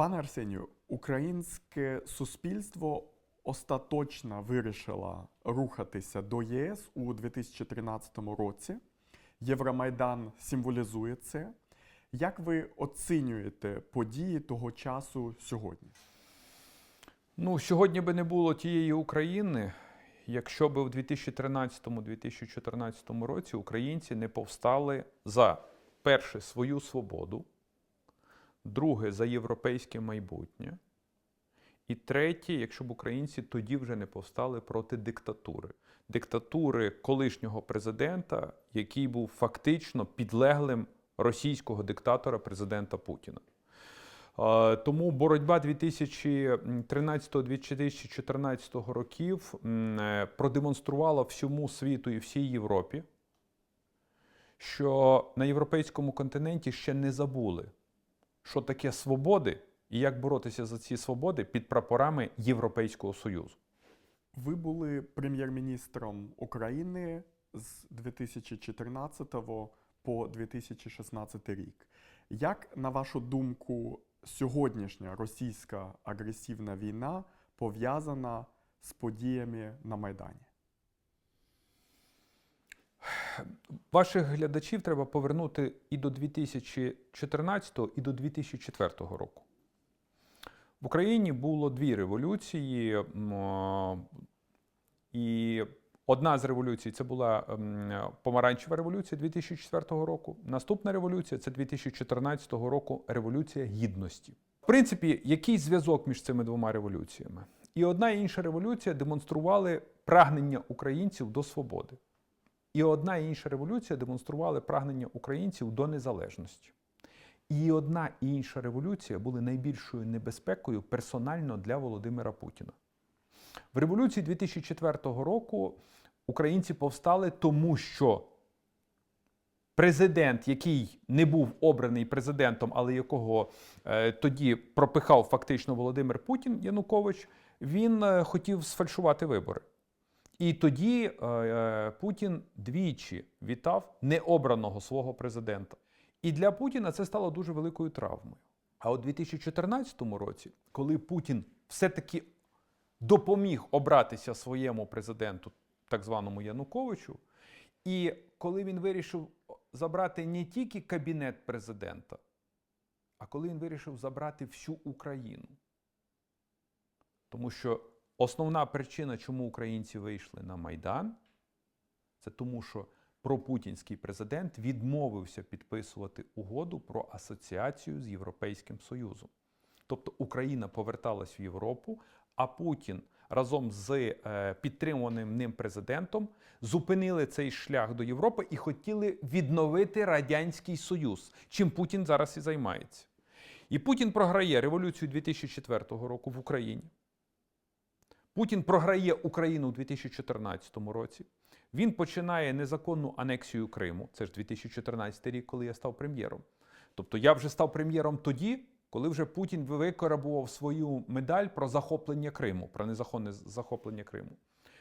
Пане Арсенію, українське суспільство остаточно вирішило рухатися до ЄС у 2013 році. Євромайдан символізує це. Як ви оцінюєте події того часу сьогодні? Ну, сьогодні би не було тієї України, якщо би в 2013-2014 році українці не повстали за перше свою свободу, друге за європейське майбутнє. І третє, якщо б українці тоді вже не повстали проти диктатури. Диктатури колишнього президента, який був фактично підлеглим російського диктатора президента Путіна. Тому боротьба 2013-2014 років е, продемонструвала всьому світу і всій Європі, що на європейському континенті ще не забули, що таке свободи і як боротися за ці свободи під прапорами Європейського Союзу. Ви були прем'єр-міністром України з 2014 по 2016 рік. Як, на вашу думку, сьогоднішня російська агресивна війна пов'язана з подіями на Майдані? Ваших глядачів треба повернути і до 2014, і до 2004 року. В Україні було дві революції, і одна з революцій це була помаранчева революція 2004 року. Наступна революція це 2014 року революція гідності. В принципі, який зв'язок між цими двома революціями? І одна і інша революція демонстрували прагнення українців до свободи. І одна і інша революція демонстрували прагнення українців до незалежності. І одна і інша революція були найбільшою небезпекою персонально для Володимира Путіна. В революції 2004 року українці повстали, тому що президент, який не був обраний президентом, але якого е, тоді пропихав фактично Володимир Путін Янукович, він е, хотів сфальшувати вибори. І тоді е, е, Путін двічі вітав необраного свого президента. І для Путіна це стало дуже великою травмою. А у 2014 році, коли Путін все-таки допоміг обратися своєму президенту, так званому Януковичу, і коли він вирішив забрати не тільки кабінет президента, а коли він вирішив забрати всю Україну. Тому що основна причина, чому українці вийшли на Майдан, це тому, що пропутінський президент відмовився підписувати угоду про асоціацію з Європейським Союзом. Тобто Україна поверталась в Європу, а Путін разом з е, підтримуваним ним президентом зупинили цей шлях до Європи і хотіли відновити Радянський Союз, чим Путін зараз і займається. І Путін програє революцію 2004 року в Україні. Путін програє Україну у 2014 році. Він починає незаконну анексію Криму. Це ж 2014 рік, коли я став прем'єром. Тобто я вже став прем'єром тоді, коли вже Путін викорабував свою медаль про захоплення Криму, про незаконне захоплення Криму.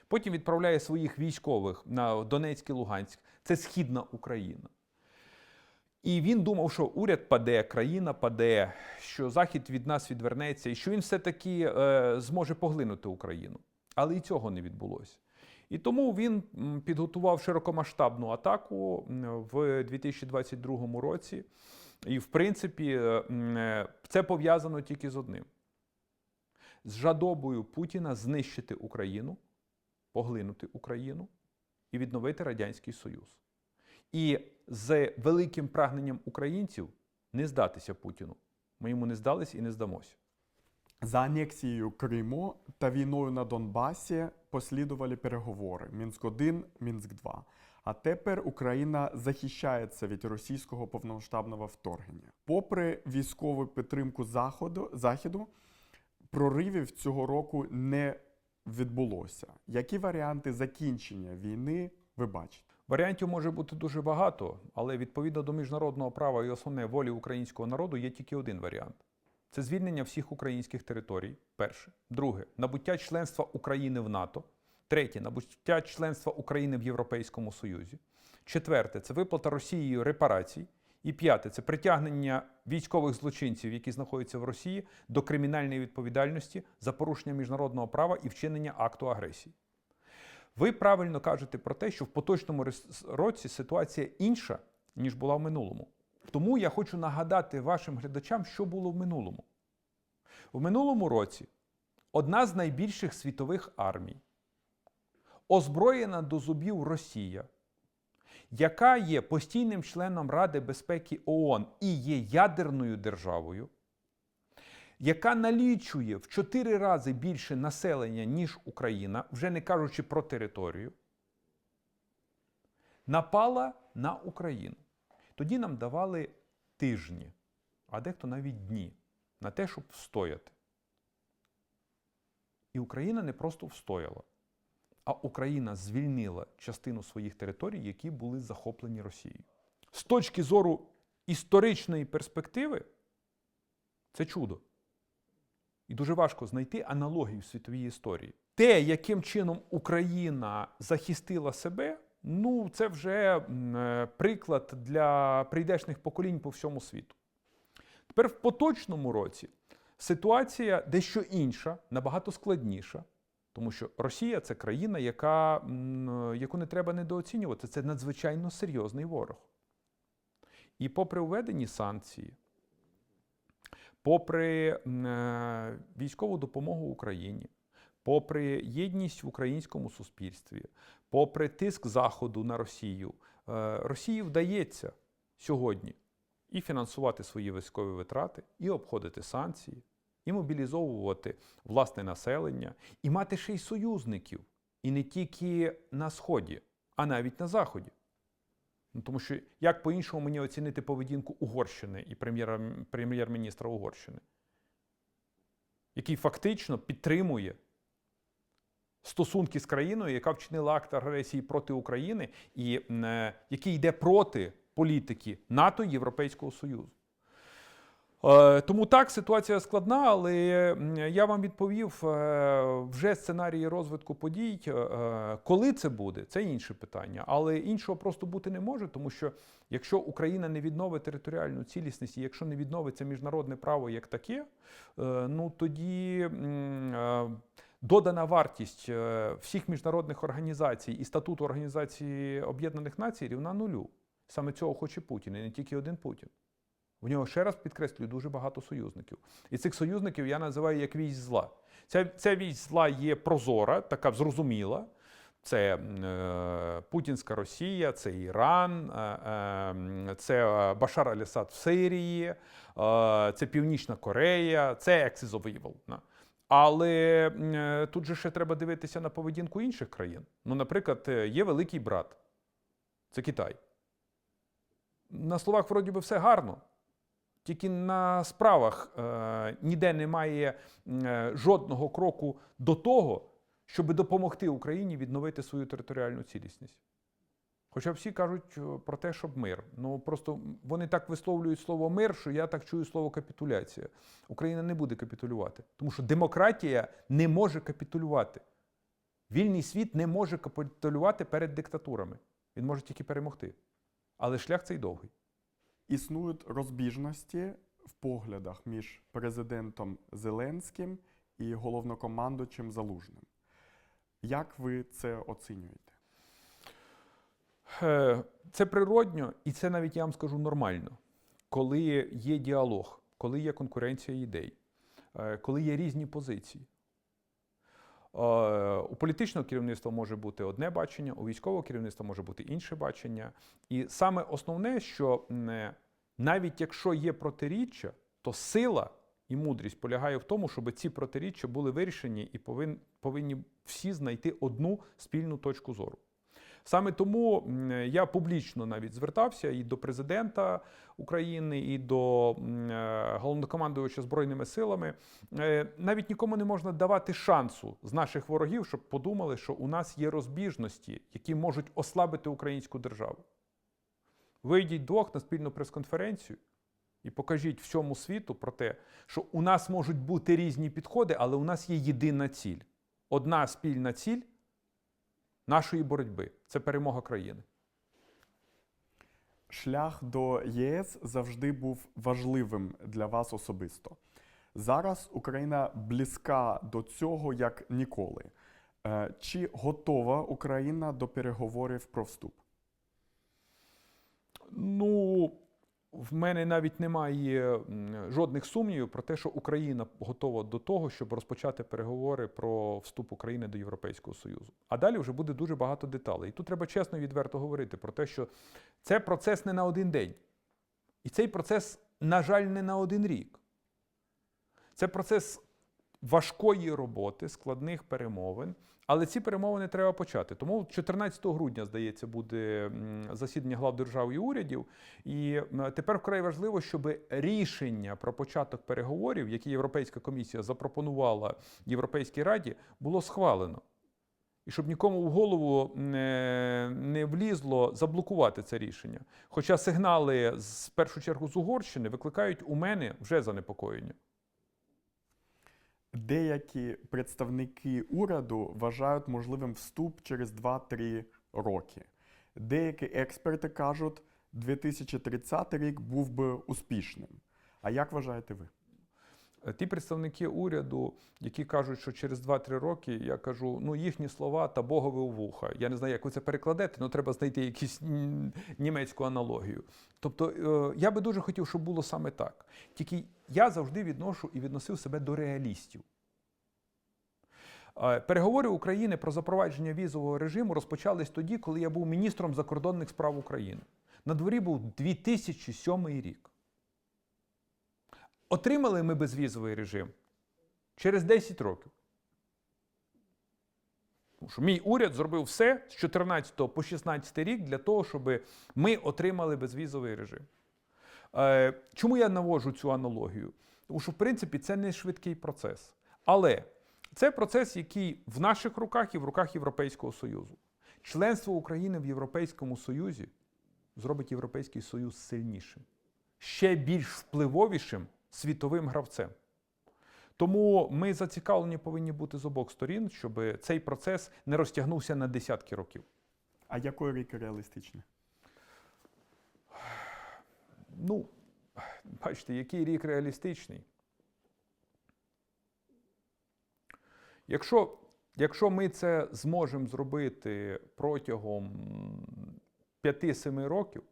Потім відправляє своїх військових на Донецьк і Луганськ. Це східна Україна. І він думав, що уряд паде, країна паде, що Захід від нас відвернеться, і що він все-таки е, зможе поглинути Україну. Але і цього не відбулося. І тому він підготував широкомасштабну атаку в 2022 році. І, в принципі, е, е, це пов'язано тільки з одним: з жадобою Путіна знищити Україну, поглинути Україну і відновити Радянський Союз. І з великим прагненням українців не здатися Путіну. Ми йому не здались і не здамося. За анексією Криму та війною на Донбасі послідували переговори Мінськ-1, Мінськ-2. А тепер Україна захищається від російського повномасштабного вторгнення. Попри військову підтримку Заходу, Західу, проривів цього року не відбулося. Які варіанти закінчення війни ви бачите? Варіантів може бути дуже багато, але відповідно до міжнародного права і основної волі українського народу є тільки один варіант: це звільнення всіх українських територій. Перше. Друге набуття членства України в НАТО. Третє набуття членства України в Європейському Союзі. Четверте це виплата Росією репарацій. І п'яте це притягнення військових злочинців, які знаходяться в Росії, до кримінальної відповідальності за порушення міжнародного права і вчинення акту агресії. Ви правильно кажете про те, що в поточному році ситуація інша, ніж була в минулому. Тому я хочу нагадати вашим глядачам, що було в минулому. В минулому році одна з найбільших світових армій, озброєна до зубів Росія, яка є постійним членом Ради безпеки ООН і є ядерною державою, яка налічує в чотири рази більше населення, ніж Україна, вже не кажучи про територію, напала на Україну. Тоді нам давали тижні, а дехто навіть дні на те, щоб встояти. І Україна не просто встояла, а Україна звільнила частину своїх територій, які були захоплені Росією. З точки зору історичної перспективи, це чудо. І дуже важко знайти аналогію в світовій історії. Те, яким чином Україна захистила себе, ну це вже е, приклад для прийдешних поколінь по всьому світу. Тепер в поточному році ситуація дещо інша, набагато складніша, тому що Росія це країна, яка, яку не треба недооцінювати. Це надзвичайно серйозний ворог. І попри введені санкції, попри е, військову допомогу Україні, попри єдність в українському суспільстві, попри тиск Заходу на Росію, е, Росії вдається сьогодні і фінансувати свої військові витрати, і обходити санкції, і мобілізовувати власне населення, і мати ще й союзників, і не тільки на Сході, а навіть на Заході. Ну, тому що як по-іншому мені оцінити поведінку Угорщини і прем'єр-міністра Угорщини, який фактично підтримує стосунки з країною, яка вчинила акт агресії проти України, і е, який йде проти політики НАТО і Європейського Союзу. Е, Тому так, ситуація складна, але я вам відповів е, вже сценарії розвитку подій. Е, Коли це буде, це інше питання. Але іншого просто бути не може, тому що якщо Україна не відновить територіальну цілісність, і якщо не відновиться міжнародне право як таке, ну тоді додана вартість всіх міжнародних організацій і статуту Організації Об'єднаних Націй рівна нулю. Саме цього хоче Путін, і не тільки один Путін. В нього ще раз підкреслюю дуже багато союзників. І цих союзників я називаю як вісь зла. Ця, ця вісь зла є прозора, така зрозуміла. Це е, Путінська Росія, це Іран, е, е, це е, Башар Аль-Асад в Сирії, е, це Північна Корея, це Axis of Evil. Але е, тут же ще треба дивитися на поведінку інших країн. Ну, наприклад, е, є великий брат, це Китай. На словах вроді би все гарно. Тільки на справах е, ніде немає е, жодного кроку до того, щоб допомогти Україні відновити свою територіальну цілісність. Хоча всі кажуть е, про те, щоб мир. Ну просто вони так висловлюють слово мир, що я так чую слово капітуляція. Україна не буде капітулювати, тому що демократія не може капітулювати. Вільний світ не може капітулювати перед диктатурами. Він може тільки перемогти. Але шлях цей довгий. Існують розбіжності в поглядах між президентом Зеленським і головнокомандуючим Залужним. Як ви це оцінюєте? Е, Це природньо, і це навіть я вам скажу нормально. Коли є діалог, коли є конкуренція ідей, е, коли є різні позиції. Е, У політичного керівництва може бути одне бачення, у військового керівництва може бути інше бачення. І саме основне, що е, навіть якщо є протиріччя, то сила і мудрість полягає в тому, щоб ці протиріччя були вирішені і повинні всі знайти одну спільну точку зору. Саме тому я публічно навіть звертався і до президента України, і до е, головнокомандуюча Збройними силами. Е, Навіть нікому не можна давати шансу з наших ворогів, щоб подумали, що у нас є розбіжності, які можуть ослабити українську державу. Вийдіть двох на спільну прес-конференцію і покажіть всьому світу про те, що у нас можуть бути різні підходи, але у нас є єдина ціль. Одна спільна ціль нашої боротьби це перемога країни. Шлях до ЄС завжди був важливим для вас особисто. Зараз Україна близька до цього як ніколи. Е, Чи готова Україна до переговорів про вступ? Ну, в мене навіть немає жодних сумнівів про те, що Україна готова до того, щоб розпочати переговори про вступ України до Європейського Союзу. А далі вже буде дуже багато деталей. І тут треба чесно і відверто говорити про те, що це процес не на один день. І цей процес, на жаль, не на один рік. Це процес важкої роботи, складних перемовин. Але ці перемовини треба почати. Тому 14 грудня, здається, буде засідання глав держав і урядів. І тепер вкрай важливо, щоб рішення про початок переговорів, які Європейська комісія запропонувала Європейській Раді, було схвалено. І щоб нікому в голову не, не влізло заблокувати це рішення. Хоча сигнали з першу чергу з Угорщини викликають у мене вже занепокоєння. Деякі представники уряду вважають можливим вступ через 2-3 роки. Деякі експерти кажуть, 2030 рік був би успішним. А як вважаєте ви? Е, Ті представники уряду, які кажуть, що через 2-3 роки, я кажу, ну їхні слова та богове у вуха. Я не знаю, як ви це перекладете, але треба знайти якусь німецьку аналогію. Тобто е, я би дуже хотів, щоб було саме так. Тільки я завжди відношу і відносив себе до реалістів. Е, Переговори України про запровадження візового режиму розпочались тоді, коли я був міністром закордонних справ України. На дворі був 2007 рік. Отримали ми безвізовий режим через 10 років. Тому що мій уряд зробив все з 14 по 16 рік для того, щоб ми отримали безвізовий режим. Е, чому я наводжу цю аналогію? Тому що, в принципі, це не швидкий процес. Але це процес, який в наших руках і в руках Європейського Союзу. Членство України в Європейському Союзі зробить Європейський Союз сильнішим, ще більш впливовішим світовим гравцем. Тому ми зацікавлені повинні бути з обох сторін, щоб цей процес не розтягнувся на десятки років. А який рік реалістичний? Ну, бачите, який рік реалістичний. Якщо, якщо ми це зможемо зробити протягом 5-7 років,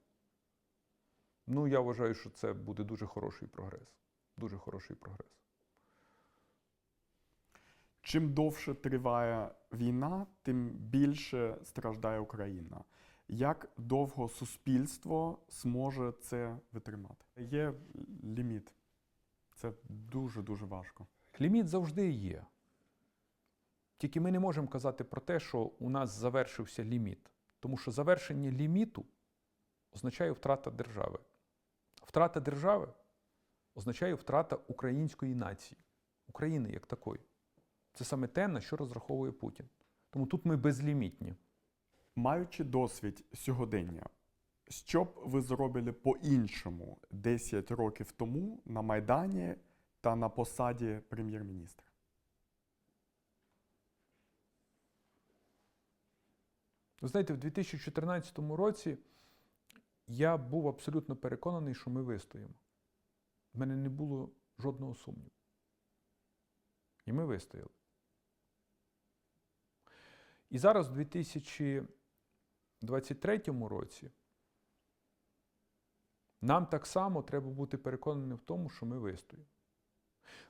ну я вважаю, що це буде дуже хороший прогрес. Дуже хороший прогрес. Чим довше триває війна, тим більше страждає Україна. Як довго суспільство зможе це витримати? Є ліміт. Це дуже дуже важко. Ліміт завжди є. Тільки ми не можемо казати про те, що у нас завершився ліміт. Тому що завершення ліміту означає втрата держави. Втрата держави означає втрата української нації, України як такої. Це саме те, на що розраховує Путін. Тому тут ми безлімітні. Маючи досвід сьогодення, що б ви зробили по-іншому 10 років тому на Майдані та на посаді прем'єр-міністра? Ви знаєте, в 2014 році я був абсолютно переконаний, що ми вистоїмо. В мене не було жодного сумніву. І ми вистояли. І зараз, у 2023 році, нам так само треба бути переконаним в тому, що ми вистоїмо.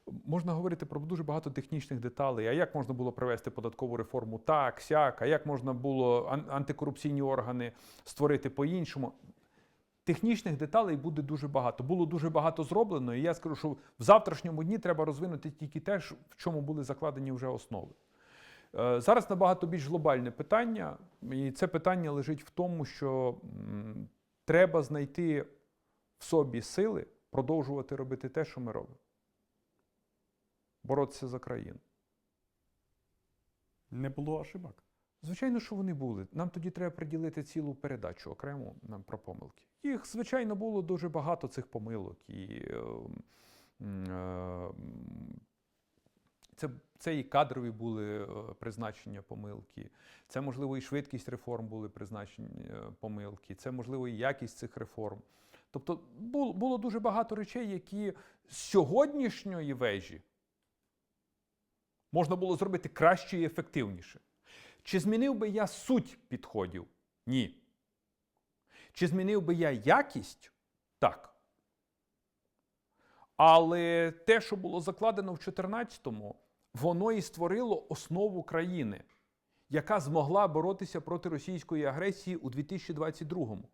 Можна говорити про дуже багато технічних деталей. А як можна було провести податкову реформу так, сяк, а як можна було антикорупційні органи створити по-іншому? Технічних деталей буде дуже багато. Було дуже багато зроблено, і я скажу, що в завтрашньому дні треба розвинути тільки те, в чому були закладені вже основи. Е, Зараз набагато більш глобальне питання, і це питання лежить в тому, що треба знайти в собі сили продовжувати робити те, що ми робимо. Боротися за країну. Не було ошибок. Звичайно, що вони були. Нам тоді треба приділити цілу передачу окремо нам про помилки. Їх, звичайно, було дуже багато цих помилок. І е, е, це Це і кадрові були е, призначення помилки, це, можливо, і швидкість реформ були призначені е, помилки, це, можливо, і якість цих реформ. Тобто бу- було дуже багато речей, які з сьогоднішньої вежі можна було зробити краще і ефективніше. Чи змінив би я суть підходів? Ні. Чи змінив би я якість? Так. Але те, що було закладено в 2014-му, воно і створило основу країни, яка змогла боротися проти російської агресії у 2022-му.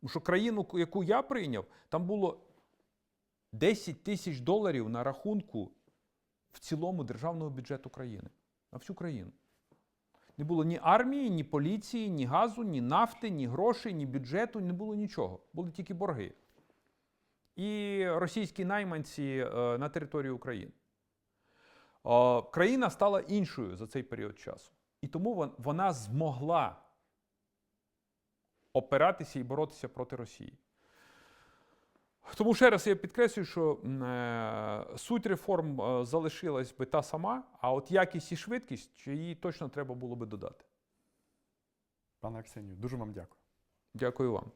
Тому що країну, яку я прийняв, там було 10 тисяч доларів на рахунку в цілому державного бюджету країни. На всю країну. Не було ні армії, ні поліції, ні газу, ні нафти, ні грошей, ні бюджету, не було нічого. Були тільки борги. І російські найманці е, на території України. Е, Країна стала іншою за цей період часу. І тому вона змогла опиратися і боротися проти Росії. Тому ще раз я підкреслюю, що е, суть реформ е, залишилась би та сама, а от якість і швидкість її точно треба було би додати. Пане Аксенію, дуже вам дякую. Дякую вам.